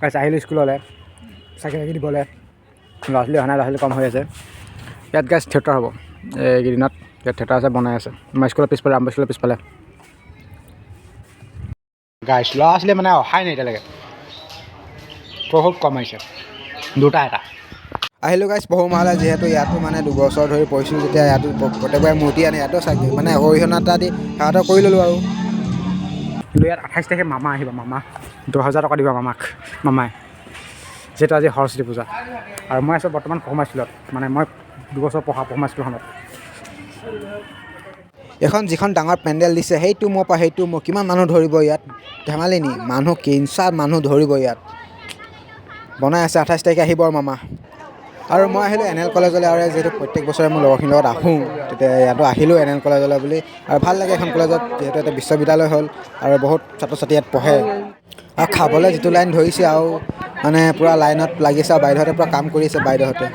গাইছ আহিলোঁ স্কুললৈ চাইকেল চাইকেল দিবলৈ ল'ৰা ছোৱালী অহা নাই ল'ৰা ছোৱালী কম হৈ আছে। ইয়াত গাইছ থিয়েটাৰ হ'ব। এইকেইদিনত ইয়াত থিয়েটাৰ আছে বনাই আছে। আমাৰ স্কুলৰ পিছফালে আমাৰ স্কুলৰ পিছফালে। গাইছ ল'ৰা ছোৱালী মানে অহাই নাই এতিয়ালৈকে। বহুত কম আহিছে। দুটা এটা। আহিলোঁ গাইছ পহুমৰালৈ যিহেতু ইয়াতো মানে দুবছৰ ধৰি পঢ়িছোঁ যেতিয়া ইয়াতো প্ৰত্যেকবাৰে মূৰ্তি আনে ইয়াতো চাগে মানে অৰিহণা এটা দি সেৱাটো কৰি ল'লোঁ আৰু। কিন্তু ইয়াত আঠাইছ তাৰিখে মামা আহিব মামা। দহ হাজাৰ টকা দিব মামাক মামাই। যিহেতু আজি সৰস্বতী পূজা। আৰু মই আছোঁ বৰ্তমান পহুমা স্কুলত মানে মই দুবছৰ পঢ়া পহুমা স্কুলখনত এখন যিখন ডাঙৰ পেণ্ডেল দিছে সেইটো মোৰ পৰা সেইটো মোৰ কিমান মানুহ ধৰিব ইয়াত? ধেমালি নি? মানুহ কিনচাত মানুহ ধৰিব ইয়াত। বনাই আছে আঠাইছ তাৰিখে আহিব মামা। আৰু মই আহিলোঁ এন এল কলেজলৈ আৰু যিহেতু প্ৰত্যেক বছৰে মোৰ লগৰখিনিৰ লগত আহোঁ তেতিয়া ইয়াতো আহিলোঁ এন এল কলেজলৈ বুলি। আৰু ভাল লাগে এখন কলেজত যিহেতু এটা বিশ্ববিদ্যালয় হ'ল আৰু বহুত ছাত্ৰ ছাত্ৰী ইয়াত পঢ়ে। আৰু খাবলৈ যিটো লাইন ধৰিছে আৰু মানে পূৰা লাইনত লাগিছে আৰু বাইদেউহঁতে পূৰা কাম কৰি আছে বাইদেউহঁতে।